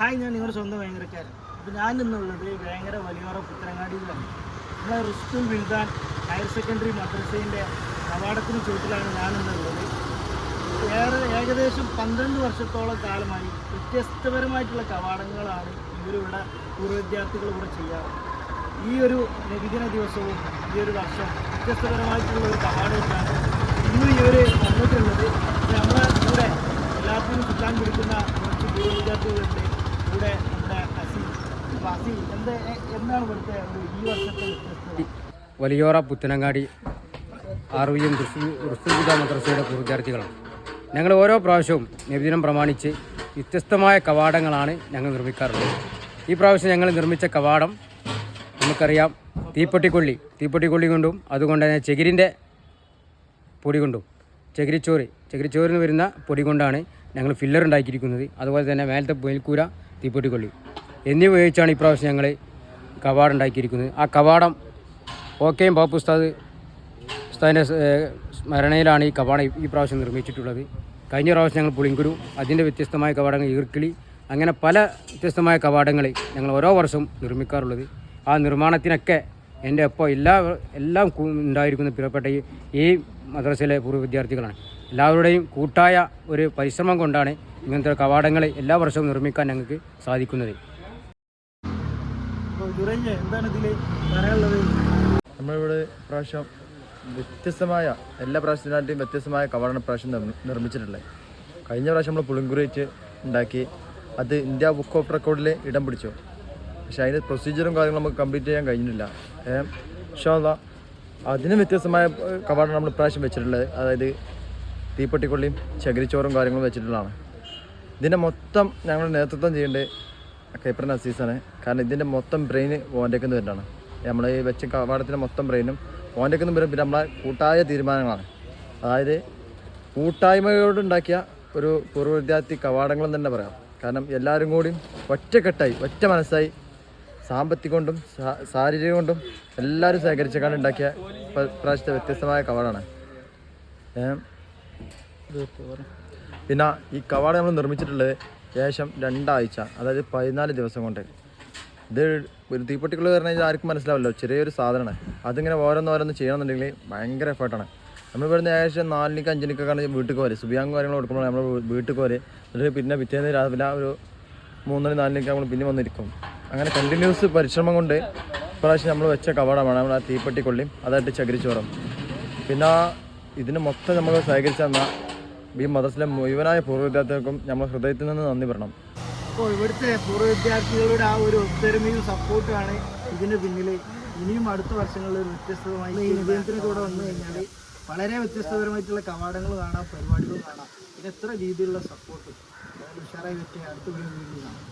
Hi ഞാൻ നിങ്ങളുടെ സ്വന്തം ഭയങ്കരക്കാരൻ അപ്പോൾ ഞാൻ ഇന്നുള്ളത് ഭയങ്കര വലിയോറ പുത്തനങ്ങാടിയിലാണ്. നമ്മളെ റിസ്കുൽ വിൽദാൻ ഹയർ സെക്കൻഡറി മദ്രസേന്റെ കവാടത്തിന് ചുവട്ടിലാണ് ഞാൻ ഇന്നുള്ളത്. ഏറെ ഏകദേശം പന്ത്രണ്ട് വർഷത്തോളം കാലമായി വ്യത്യസ്തപരമായിട്ടുള്ള കവാടങ്ങളാണ് ഇവരിവിടെ പൂർവ വിദ്യാർത്ഥികൾ ഇവിടെ ചെയ്യാറ്. ഈ ഒരു നബിദിന ദിവസവും ഈ ഒരു വർഷം വ്യത്യസ്തപരമായിട്ടുള്ള ഒരു കവാടത്തിലാണ് ഇന്ന് ഇവർ വന്നിട്ടുള്ളത്. നമ്മളെ കൂടെ എല്ലാത്തിനും ചുറ്റാൻ പിടിക്കുന്ന കുറച്ച് പൂർവ വിദ്യാർത്ഥികളുണ്ട് കൂടെ നമ്മുടെ അസി അപ്പോൾ അസി എന്ത് എന്താണ് ഇവിടുത്തെ ഒരു ഈ വർഷത്തെ വ്യത്യസ്തത വലിയോറ പുത്തനങ്ങാടി ആർ വി മദ്രസയുടെ വിദ്യാർത്ഥികളാണ് ഞങ്ങൾ ഓരോ പ്രാവശ്യവും നബിദിനം പ്രമാണിച്ച് വ്യത്യസ്തമായ കവാടങ്ങളാണ് ഞങ്ങൾ നിർമ്മിക്കാറുള്ളത്. ഈ പ്രാവശ്യം ഞങ്ങൾ നിർമ്മിച്ച കവാടം നമുക്കറിയാം തീപ്പെട്ടിക്കൊള്ളി. തീപ്പെട്ടിക്കൊള്ളി കൊണ്ടും അതുകൊണ്ട് തന്നെ ചകിരിന്റെ പൊടി കൊണ്ടും ചകിരിച്ചോറ്. ചകിരിച്ചോറിന് വരുന്ന പൊടി കൊണ്ടാണ് ഞങ്ങൾ ഫില്ലർ ഉണ്ടാക്കിയിരിക്കുന്നത്. അതുപോലെ തന്നെ മേലത്തെ മേൽക്കൂര തീപ്പെട്ടിക്കൊള്ളി. എന്നിവ ഉപയോഗിച്ചാണ് ഇപ്രാവശ്യം ഞങ്ങൾ കവാടം ഉണ്ടാക്കിയിരിക്കുന്നത്? ആ കവാടം ഓക്കെയും ബാപ്പു ഉസ്താദ് ഉസ്താദിന്റെ സ്മരണയിലാണ് ഈ കവാടം ഈ- പ്രാവശ്യം നിർമ്മിച്ചിട്ടുള്ളത്. കഴിഞ്ഞ പ്രാവശ്യം ഞങ്ങൾ പുളിങ്കുരു അതിന്റെ വ്യത്യസ്തമായ കവാടങ്ങൾ ഈർക്കിളി അങ്ങനെ പല വ്യത്യസ്തമായ കവാടങ്ങൾ ഞങ്ങൾ ഓരോ വർഷവും നിർമ്മിക്കാറുള്ളത്. ആ നിർമ്മാണത്തിനൊക്കെ എന്റെ ഒപ്പം എല്ലാ എല്ലാം ഉണ്ടായിരിക്കുന്ന പ്രിയപ്പെട്ട ഈ മദ്രസയിലെ പൂർവ വിദ്യാർത്ഥികളാണ്. എല്ലാവരുടെയും കൂട്ടായ ഒരു പരിശ്രമം കൊണ്ടാണ് ഇങ്ങനത്തെ കവാടങ്ങൾ എല്ലാ വർഷവും നിർമ്മിക്കാൻ ഞങ്ങൾക്ക് സാധിക്കുന്നത്. അപ്പോൾ എന്താണ് ഇതിൽ പറയാനുള്ളത്? നമ്മളിവിടെ പ്രാവശ്യം വ്യത്യസ്തമായ എല്ലാ പ്രാവശ്യത്തിനായിട്ടും വ്യത്യസ്തമായ കവാടാണ് പ്രാവശ്യം നിർമ്മിച്ചിട്ടുള്ളത്. കഴിഞ്ഞ പ്രാവശ്യം നമ്മൾ പുളിങ്കുറി ഉണ്ടാക്കി അത് ഇന്ത്യ ബുക്ക് ഓഫ് റെക്കോർഡിൽ ഇടം പിടിച്ചു. പക്ഷേ അതിന്റെ പ്രൊസീജിയറും കാര്യങ്ങളും നമുക്ക് കംപ്ലീറ്റ് ചെയ്യാൻ കഴിഞ്ഞില്ല ഷോല്ല അതിന് വ്യത്യസ്തമായ കവാടം നമ്മൾ പ്രാവശ്യം വെച്ചിട്ടുള്ളത്. അതായത് തീപ്പെട്ടിക്കൊള്ളിയും ചകിരിച്ചോറും കാര്യങ്ങളും വെച്ചിട്ടുള്ളതാണ്. ഇതിന്റെ മൊത്തം ഞങ്ങൾ നേതൃത്വം ചെയ്യേണ്ടത് കൈപ്പറൻ അസീസാണ് കാരണം ഇതിന്റെ മൊത്തം ബ്രെയിൻ ഓന്റെക്കുന്ന വരുന്നതാണ്. നമ്മൾ ഈ വെച്ച കവാടത്തിന്റെ മൊത്തം ബ്രെയിനും ഓന്റെക്കുന്ന വരും പിന്നെ നമ്മളെ കൂട്ടായ തീരുമാനങ്ങളാണ്. അതായത് കൂട്ടായ്മയോടുണ്ടാക്കിയ ഒരു പൂർവ വിദ്യാർത്ഥി കവാടങ്ങളെന്ന് തന്നെ പറയാം. കാരണം എല്ലാവരും കൂടി ഒറ്റക്കെട്ടായി ഒറ്റ മനസ്സായി സാമ്പത്തികം കൊണ്ടും ശാരീരിക കൊണ്ടും എല്ലാവരും സഹകരിച്ചേക്കാണ്ട് ഉണ്ടാക്കിയ പ്രാവശ്യത്തെ വ്യത്യസ്തമായ കവാടാണ്. പിന്നെ ഈ കവാടം നമ്മൾ നിർമ്മിച്ചിട്ടുള്ളത് ഏകദേശം രണ്ടാഴ്ച അതായത് പതിനാല് ദിവസം കൊണ്ട്. ഇത് ഒരു തീപ്പെട്ടിക്കുള്ള പറഞ്ഞു കഴിഞ്ഞാൽ ആർക്കും മനസ്സിലാവില്ല. ചെറിയൊരു സാധനമാണ്. അതിങ്ങനെ ഓരോന്ന് ഓരോന്ന് ചെയ്യണമെന്നുണ്ടെങ്കിൽ ഭയങ്കര എഫേർട്ടാണ് നമ്മൾ ഇവിടുന്ന് ഏകദേശം നാലിനിക്ക് അഞ്ചിനിക്കൊക്കെയാണ് വീട്ടിൽ പോരെ സുബിയാങ് കാര്യങ്ങൾ കൊടുക്കുമ്പോൾ നമ്മൾ വീട്ടിൽ പോരെ എന്നിട്ട് പിന്നെ പിറ്റേന്ന് രാവിലെ ഒരു മൂന്നര നാലിനൊക്കെ നമ്മൾ പിന്നെ വന്നിരിക്കും. അങ്ങനെ കണ്ടിന്യൂസ് പരിശ്രമം കൊണ്ട് ഇപ്രാവശ്യം നമ്മൾ വെച്ച കവാടമാണ്. നമ്മൾ ആ തീപ്പെട്ടിക്കൊള്ളിയും അതായിട്ട് ചകിരിച്ചോറും. പിന്നെ ഇതിന് മൊത്തം നമ്മൾ സഹകരിച്ചു തന്ന ഈ മദ്രസിലെ മുഴുവനായ പൂർവ വിദ്യാർത്ഥികൾക്കും നമ്മൾ ഹൃദയത്തിൽ നിന്ന് നന്ദി പറയണം. അപ്പോൾ ഇവിടുത്തെ പൂർവ വിദ്യാർത്ഥികളുടെ ആ ഒരു ഒത്തൊരുമയും സപ്പോർട്ടുമാണ് ഇതിന് പിന്നിൽ ഇനിയും അടുത്ത വർഷങ്ങളിൽ ഒരു വ്യത്യസ്തമായി ഈ നിവേദനത്തിന് കൂടെ വന്നു കഴിഞ്ഞാൽ വളരെ വ്യത്യസ്തപരമായിട്ടുള്ള കവാടങ്ങൾ കാണാം പരിപാടികൾ കാണാം. ഇത് എത്ര രീതിയിലുള്ള സപ്പോർട്ട് ഉഷാറായി വെച്ച് അടുത്ത വീഡിയോ കാണാം.